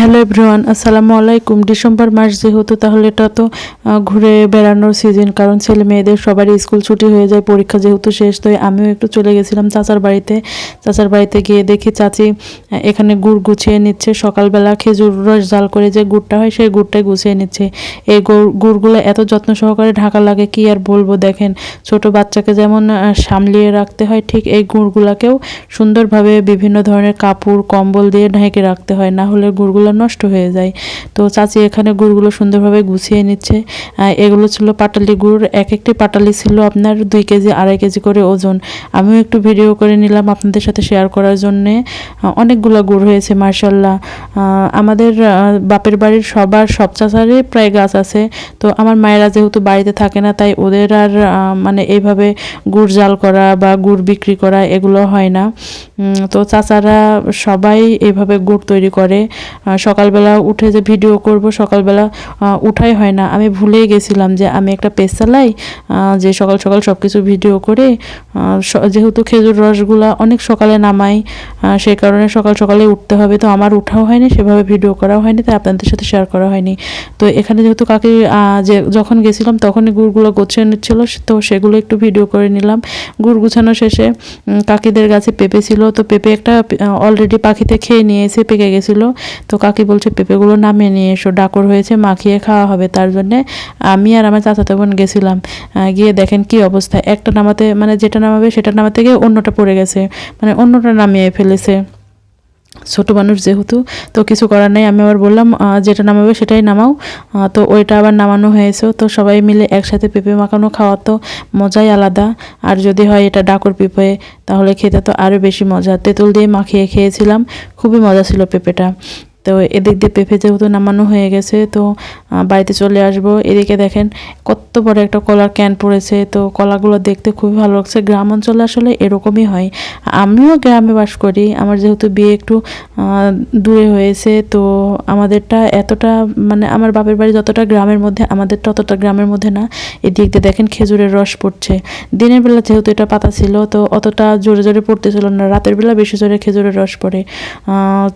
Hello everyone, আসসালামু আলাইকুম। December মাস যেহেতু, তাহলে এটা তো ঘুরে বেড়ানোর সিজন কারণ ছেলে মেয়েদের সবারই স্কুল ছুটি হয়ে যায়, পরীক্ষা যেহেতু শেষ, তো আমিও একটু চলে গেছিলাম চাচার বাড়িতে। চাচার বাড়িতে গিয়ে দেখি চাচি এখানে গুড় গুছিয়ে নিচ্ছে। সকালবেলা খেজুর রস জাল করে যে গুড়টা হয়, সেই গুড়টাই গুছিয়ে নিচ্ছে। এই গুড় গুড়গুলো এত যত্ন সহকারে ঢাকা লাগে, কি আর বলব দেখেন। ছোট বাচ্চাকে যেমন সামলিয়ে রাখতে হয়, ঠিক এই গুড়গুলাকেও সুন্দরভাবে বিভিন্ন ধরনের কাপড়, কম্বল দিয়ে ঢেকে রাখতে হয়। না হলে গুড়গুলো নষ্ট হয়ে যায়। তো চাচি এখানে গুড়গুলো সুন্দরভাবে গুছিয়ে নিচ্ছে। এগুলো ছিল পাটালি গুড় এক একটি পাটালি ছিল আপনার দুই কেজি, আড়াই কেজি করে ওজন। আমিও একটু ভিডিও করে নিলাম আপনাদের সাথে শেয়ার করার জন্যে। অনেকগুলো গুড় হয়েছে মার্শাল্লাহ আমাদের বাপের বাড়ির সবার, সব চাচারই প্রায় গাছ আছে। তো আমার মায়েরা যেহেতু বাড়িতে থাকে না, তাই ওদের আর মানে এইভাবে গুড় জাল করা বা গুড় বিক্রি করা এগুলো হয় না। তো চাচারা সবাই এইভাবে গুড় তৈরি করে। সকালবেলা উঠে যে ভিডিও করব, সকালবেলা উঠাই হয় না। আমি ভুলেই গেছিলাম যে আমি একটা পেজ চালাই যে সকাল সকাল সব কিছু ভিডিও করে যেহেতু খেজুর রসগুলা অনেক সকালে নামাই সেই কারণে সকাল সকালে উঠতে হবে। তো আমার উঠাও হয়নি, সেভাবে ভিডিও করাও হয়নি, তাই আপনাদের সাথে শেয়ার করা হয়নি। তো এখানে যেহেতু কাকি যে যখন গেছিলাম তখনই গুড়গুলো গোছিয়ে নিচ্ছিল, তো সেগুলো একটু ভিডিও করে নিলাম। গুড় গুছানো শেষে কাকিদের গাছে পেঁপে ছিল। তো পেঁপে একটা অলরেডি পাখিতে খেয়ে নিয়েছে পেকে গেছিল। তো কাকি বলছে, পেঁপেগুলো নামিয়ে নিয়ে এসো, ডাকর হয়েছে, মাখিয়ে খাওয়া হবে। তার জন্যে আমি আর আমার চাচাতো বোন গেছিলাম। গিয়ে দেখেন কি অবস্থা। একটা নামাতে মানে যেটা নামাবে সেটা নামাতে গিয়ে অন্যটা পড়ে গেছে মানে অন্যটা নামিয়ে ফেলেছে। ছোট মানুষ যেহেতু, তো কিছু করার নেই। আমি আবার বললাম যেটা নামাবে সেটাই নামাও। তো ওইটা আবার নামানো হয়েছে। তো সবাই মিলে একসাথে পেঁপে মাখানো খাওয়া তো মজাই আলাদা। আর যদি হয় এটা ডাকর পেঁপে, তাহলে খেতে তো আরও বেশি মজা। তেঁতুল দিয়ে মাখিয়ে খেয়েছিলাম। খুবই মজা ছিল পেঁপেটা। তো এদিক দিয়ে পেঁপে যেহেতু নামানো হয়ে গেছে, তো বাড়িতে চলে আসব। এদিকে দেখেন কত বড় একটা কলার ক্যান পড়েছে, তো কলাগুলো দেখতে খুবই ভালো লাগছে। গ্রাম অঞ্চলে আসলে এরকমই হয়। আমিও গ্রামে বাস করি, আমার যেহেতু বিয়ে একটু দূরে হয়েছে, তো আমাদেরটা এতটা মানে আমার বাপের বাড়ি যতটা গ্রামের মধ্যে, আমাদেরটা অতটা গ্রামের মধ্যে না। এদিক দিয়ে দেখেন খেজুরের রস পড়ছে। দিনের বেলা যেহেতু এটা পাতা ছিল, তো অতটা জোরে জোরে পড়তেছিল না, রাতের বেলা বেশি জোরে খেজুরের রস পড়ে।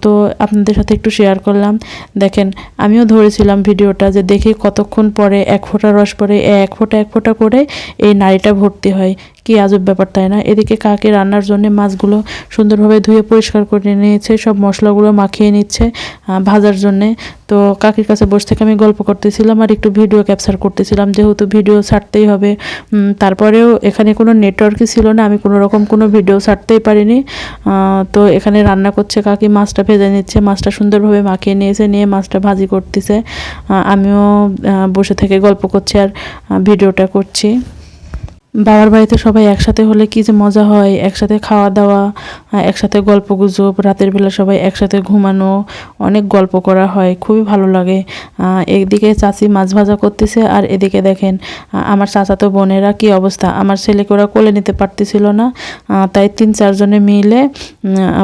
তো আপনাদের সাথে একটু শেয়ার করলাম। দেখেন, আমিও ধরেছিলাম ভিডিওটা যে দেখি কতক্ষণ পরে এক ফোঁটা রস পরে এক ফোঁটা এক ফোঁটা করে এই নাড়িটা ভর্তি হয়। কি আজব ব্যাপার, তাই না? এদিকে কাকে রান্নার জন্য মাছগুলো সুন্দরভাবে ধুয়ে পরিষ্কার করে নিয়েছে, সব মশলাগুলো মাখিয়ে নিচ্ছে ভাজার জন্যে। তো কাকির কাছে বসে থেকে আমি গল্প করতেছিলাম আর একটু ভিডিও ক্যাপচার করতেছিলাম, যেহেতু ভিডিও ছাড়তেই হবে। তারপরেও এখানে কোনো নেটওয়ার্কই ছিল না, আমি কোনো রকম কোনো ভিডিও ছাড়তেই পারিনি। তো এখানে রান্না করছে কাকি, মাছটা ভেজে নিচ্ছে, মাছটা সুন্দরভাবে মাখিয়ে নিয়েছে, নিয়ে মাছটা ভাজি করতেছে। আমিও বসে থেকে গল্প করছি আর ভিডিওটা করছি। বাবার বাড়িতে সবাই একসাথে হলে কি যে মজা হয়? একসাথে খাওয়া দাওয়া একসাথে গল্প গুজব রাতের বেলা সবাই একসাথে ঘুমানো, অনেক গল্প করা হয়, খুবই ভালো লাগে। একদিকে চাচি মাছ ভাজা করতেছে আর এদিকে দেখেন আমার চাচাতো বোনেরা কি অবস্থা? আমার ছেলেকে ওরা কোলে নিতে পারতেছিল না তাই তিন চারজনে মিলে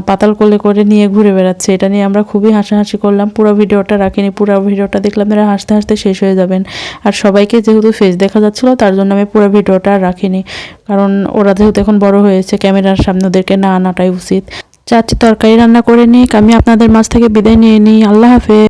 পাতাল কোলে করে নিয়ে ঘুরে বেড়াচ্ছে। এটা নিয়ে আমরা খুবই হাসাহাসি করলাম। পুরো ভিডিওটা রাখিনি, পুরো ভিডিওটা দেখলাম আপনারা হাসতে হাসতে শেষ হয়ে যাবেন। আর সবাইকে যেহেতু ফেস দেখা যাচ্ছিল, তার জন্য আমি পুরো ভিডিওটা আর রাখিনি। কারণ ওরা যেহেতু এখন বড় হয়েছে, ক্যামেরার সামনে ওদেরকে না আনাটাই উচিত। চাচ্ছি তরকারি রান্না করে নিক, আমি আপনাদের মাছ থেকে বিদায় নিয়ে নিই। আল্লাহ হাফেজ।